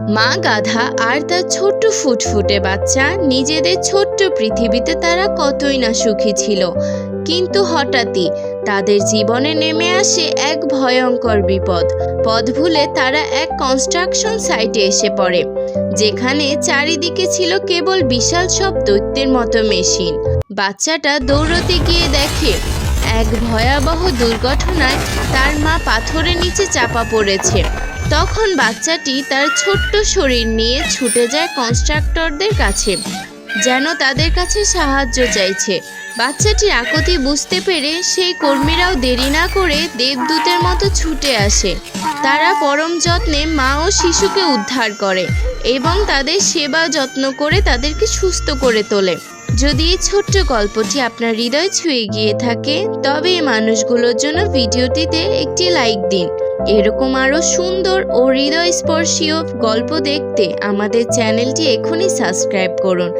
মা গাধা আর তার ছোট্ট ফুটফুটে বাচ্চা নিজেদের ছোট্ট পৃথিবীতে তারা কতই না সুখী ছিল। কিন্তু হঠাৎই তাদের জীবনে নেমে আসে এক ভয়ঙ্কর বিপদ। পথ ভুলে তারা এক কনস্ট্রাকশন সাইটে এসে পড়ে, যেখানে চারিদিকে ছিল কেবল বিশাল সব দৈত্যের মতো মেশিন। বাচ্চাটা দৌড়তে গিয়ে দেখে এক ভয়াবহ দুর্ঘটনায় তার মা পাথরের নিচে চাপা পড়েছে। তখন বাচ্চাটি তার ছোট্ট শরীর নিয়ে ছুটে যায় কনস্ট্রাক্টরদের কাছে, যেন তাদের কাছে সাহায্য চাইছে। বাচ্চাটির আকতি বুঝতে পেরে সেই কর্মীরাও দেরি না করে দেবদূতের মতো ছুটে আসে। তারা পরম যত্নে মা ও শিশুকে উদ্ধার করে এবং তাদের সেবা যত্ন করে তাদেরকে সুস্থ করে তোলে। যদি এই ছোট্ট গল্পটি আপনার হৃদয় ছুঁয়ে গিয়ে থাকে, তবে এই মানুষগুলোর জন্য ভিডিওটিতে একটি লাইক দিন। এরকম আরও সুন্দর ও হৃদয়স্পর্শীয় গল্প দেখতে আমাদের চ্যানেলটি এখনই সাবস্ক্রাইব করুন।